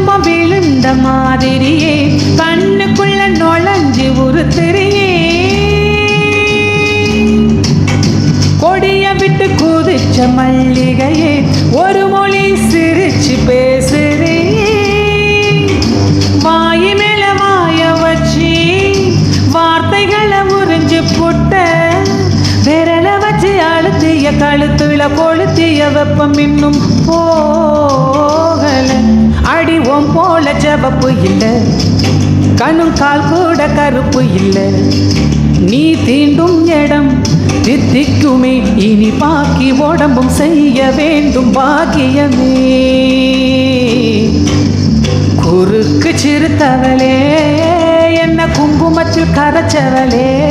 சும்மா விழுந்த மாதிரியே கண்ணுக்குள்ள நுழைஞ்சு ஒரு உறுத்துறியே கொடிய விட்டு குதிச்ச மல்லிகையே ஒரு மொழி சிரிச்சு பேசுறே வாய் மேல வாய வச்சு வார்த்தைகளை உறிஞ்சு புட்ட விரல வச்சு அழுத்திய கழுத்துல கொளுத்திய வெப்பம் இன்னும் போகலை. அடிவோம் போல ஜபப்பு இல்லை. கணும் கால் கூட கருப்பு இல்லை. நீ தீண்டும் இடம் தித்திக்குமே. இனி பாக்கி உடம்பும் செய்ய வேண்டும் பாக்கியமே. குறுக்கு சிறுத்தவளே என்ன குங்குமத்தில் கரைச்சவளே.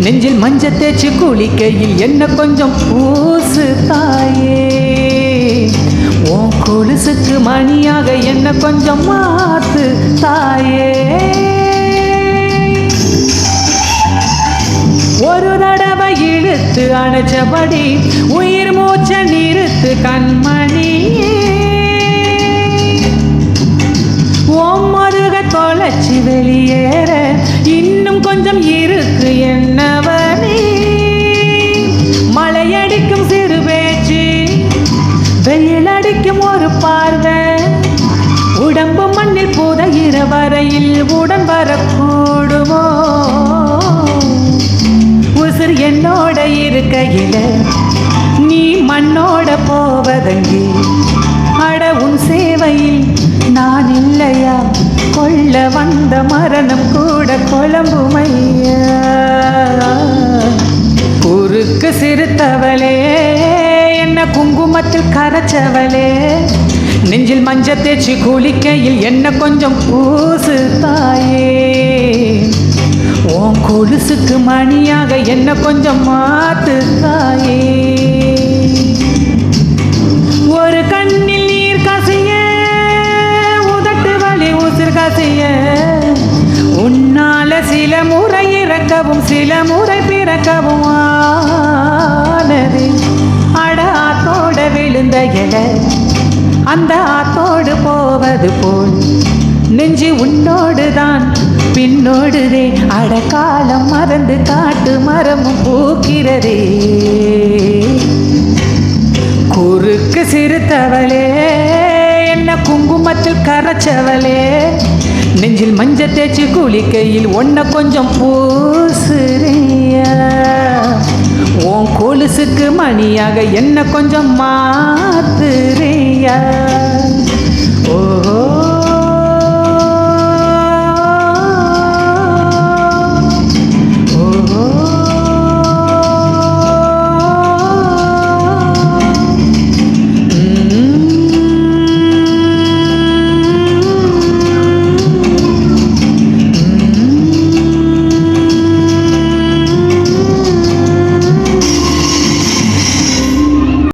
நெஞ்சில் மஞ்ச தேய்ச்சி குளிக்கையில் என்ன கொஞ்சம் பூசு தாயே உன் கொலுசுக்கு மணியாக என்ன கொஞ்சம் மாத்து தாயே. ஒரு தடவை இழுத்து அணைச்சபடி உயிர் மூச்ச நிறுத்து கண்மணி. ஓம் மருக தொலைச்சி வெளியேற இன்னும் கொஞ்சம் இருக்கு என் வரையில் உடன் வரக்கூடுமோ? உசுர் என்னோட இருக்கையில நீ மண்ணோட போவதங்கே? அட உன் சேவையில் நான் இல்லையா? கொள்ள வந்த மரணம் கூட குழம்புமையா? குறுக்கு சிறுத்தவளே என்ன குங்குமத்தில் கரைச்சவளே நெஞ்சில் மஞ்ச தேய்ச்சி குளிக்கையில் என்ன கொஞ்சம் பூசு தாயே. ஓம் கொலுசுக்கு மணியாக என்ன கொஞ்சம் மாத்து தாயே. ஒரு கண்ணில் நீர் கசிய உதட்டு வலி உசிர் கசிய. உன்னால சில முறை இறக்கவும் சில முறை பிறக்கவும் ஆனது. அட ஆத்தோட விழுந்த இலை. அந்த ஆத்தோடு போவது போல். நெஞ்சு உன்னோடுதான் பின்னோடுதே. அடக்காலம் மறந்து காட்டு மரமும் பூக்கிறதே. குறுக்கு சிறுத்தவளே என்ன குங்குமத்தில் கரைச்சவளே. நெஞ்சில் மஞ்ச தேய்ச்சி குளிக்கையில் ஒன்ன கொஞ்சம் பூசுறியா. உன் கொலுசுக்கு மணியாக என்ன கொஞ்சம் yan. Oh.